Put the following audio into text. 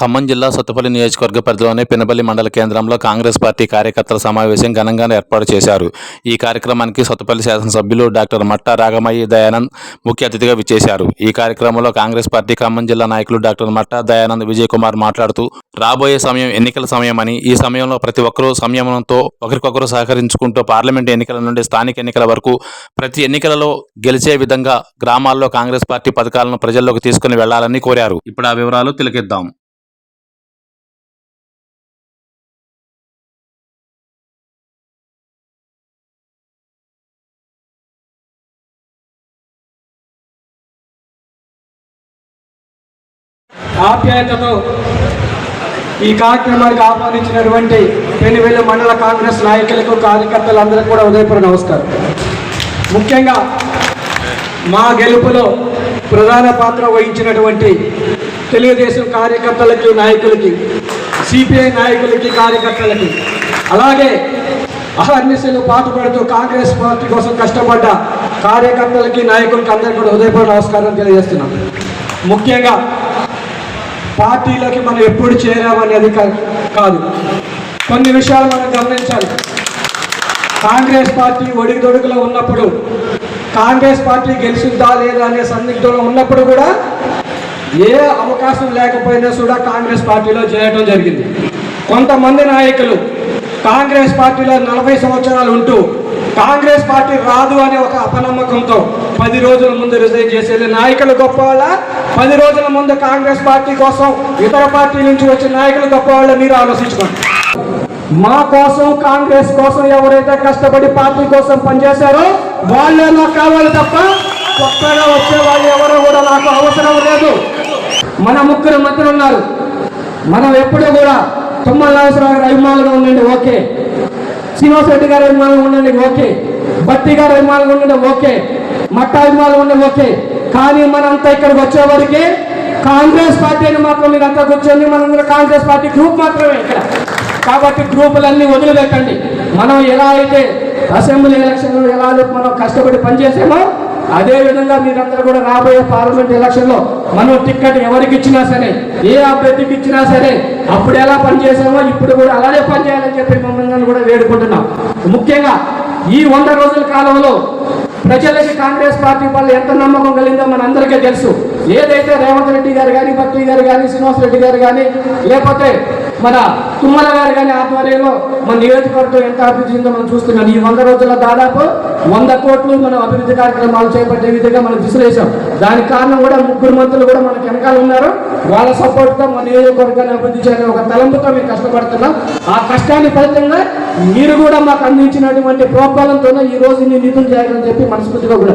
ఖమ్మం జిల్లా సత్తుపల్లి నియోజకవర్గ పరిధిలోని పినపల్లి మండల కేంద్రంలో కాంగ్రెస్ పార్టీ కార్యకర్తల సమావేశం ఘనంగా ఏర్పాటు చేశారు. ఈ కార్యక్రమానికి సత్తుపల్లి శాసనసభ్యులు డాక్టర్ మట్టా రాగమయ్యి దయానంద్ ముఖ్య అతిథిగా విచ్చేశారు. ఈ కార్యక్రమంలో కాంగ్రెస్ పార్టీ ఖమ్మం జిల్లా నాయకులు డాక్టర్ మట్టా దయానంద్ విజయ్ కుమార్ మాట్లాడుతూ రాబోయే సమయం ఎన్నికల సమయమని ఈ సమయంలో ప్రతి ఒక్కరూ సంయమనంతో ఒకరికొకరు సహకరించుకుంటూ పార్లమెంటు ఎన్నికల నుండి స్థానిక ఎన్నికల వరకు ప్రతి ఎన్నికలలో గెలిచే విధంగా గ్రామాల్లో కాంగ్రెస్ పార్టీ పథకాలను ప్రజల్లోకి తీసుకుని వెళ్ళాలని కోరారు. ఇప్పుడు ఆ వివరాలు తిలకిద్దాం. ఆప్యాయతతో ఈ కార్యక్రమానికి ఆహ్వానించినటువంటి పెనువెల్లి మండల కాంగ్రెస్ నాయకులకు కార్యకర్తలందరికీ కూడా ఉదయపూర్వ నమస్కారం. ముఖ్యంగా మా గెలుపులో ప్రధాన పాత్ర వహించినటువంటి తెలుగుదేశం కార్యకర్తలకి నాయకులకి సిపిఐ నాయకులకి కార్యకర్తలకి అలాగే అహర్నిశలు పాటుపడుతూ కాంగ్రెస్ పార్టీ కోసం కష్టపడ్డ కార్యకర్తలకి నాయకులకి అందరికీ కూడా ఉదయపూర్ నమస్కారం తెలియజేస్తున్నాం. ముఖ్యంగా పార్టీలోకి మనం ఎప్పుడు చేరామనేది కా- కాదు. కొన్ని విషయాలు మనం గమనించాలి. కాంగ్రెస్ పార్టీ ఒడిదొడుకులో ఉన్నప్పుడు కాంగ్రెస్ పార్టీ గెలిచిందా లేదా అనే సందిగ్ధంలో ఉన్నప్పుడు కూడా ఏ అవకాశం లేకపోయినా కూడా కాంగ్రెస్ పార్టీలో చేరడం జరిగింది. కొంతమంది నాయకులు కాంగ్రెస్ పార్టీలో నలభై సంవత్సరాలు ఉంటూ కాంగ్రెస్ పార్టీ రాదు అనే ఒక అపనమ్మకంతో పది రోజుల ముందు రిజైన్ చేసేది నాయకులు గొప్ప వాళ్ళ పది రోజుల ముందు కాంగ్రెస్ పార్టీ కోసం ఇతర పార్టీ నుంచి వచ్చిన నాయకులు గొప్ప వాళ్ళ మీరు ఆలోచించుకోండి. మా కోసం కాంగ్రెస్ కోసం ఎవరైతే కష్టపడి పార్టీ కోసం పనిచేశారో వాళ్ళే నాకు కావాలి తప్ప కొత్తగా వచ్చే వాళ్ళు ఎవరో కూడా నాకు అవసరం లేదు. మన ముగ్గురు మంత్రులు ఉన్నారు. మనం ఎప్పుడూ కూడా తుమ్మల నాగేశ్వరరావు గారి అభిమానులుగా ఉండండి ఓకే. శ్రీనివాస్ రెడ్డి గారి అభిమానులు ఉండండి ఓకే. భట్టి గారి అభిమానులు ఉండండి ఓకే. మట్ట ఉండే ఓకే. కానీ మనంతా ఇక్కడికి వచ్చేవారికి కాంగ్రెస్ పార్టీని మాత్రం మీరు అంతా కూర్చొని మనందరూ కాంగ్రెస్ పార్టీ గ్రూప్ మాత్రమే ఇక్కడ. కాబట్టి గ్రూపులన్నీ వదిలిపెట్టండి. మనం ఎలా అయితే అసెంబ్లీ ఎలక్షన్లో ఎలా మనం కష్టపడి పనిచేసామో అదే విధంగా మీరందరూ కూడా రాబోయే పార్లమెంట్ ఎలక్షన్లో మనం టిక్కెట్ ఎవరికి ఇచ్చినా సరే ఏ అభ్యర్థికి ఇచ్చినా సరే అప్పుడు ఎలా పనిచేసామో ఇప్పుడు కూడా అలానే పనిచేయాలని చెప్పి మమ్మల్ని కూడా వేడుకుంటున్నాం. ముఖ్యంగా ఈ వంద రోజుల కాలంలో ప్రజలకి కాంగ్రెస్ పార్టీ వల్ల ఎంత నమ్మకం కలిగిందో మన అందరికీ తెలుసు. ఏదైతే రేవంత్ రెడ్డి గారు కానీ భక్తి గారు కానీ శ్రీనివాస్ రెడ్డి గారు కానీ లేకపోతే మన తుమ్మల గారు కానీ ఆధ్వర్యంలో మన నియోజకవర్గం ఎంత అభివృద్ధి చెందో మనం చూస్తున్నాం. ఈ వంద రోజుల్లో దాదాపు వంద కోట్లు మనం అభివృద్ధి కార్యక్రమాలు చేపట్టే విధంగా మనం విసిరేసాం దానికి కారణం కూడా ముగ్గురు మంత్రులు కూడా మనకు వెనకాల ఉన్నారు. వాళ్ళ సపోర్ట్తో మన నియోజకవర్గాన్ని అభివృద్ధి చేయాలని ఒక తలంపుతో మేము కష్టపడుతున్నాం. ఆ కష్టాన్ని ఫలితంగా మీరు కూడా మాకు అందించినటువంటి ప్రోత్సాహంతోనే ఈ రోజు నేను నిధులు చేయాలని చెప్పి మనస్ఫూర్తిగా కూడా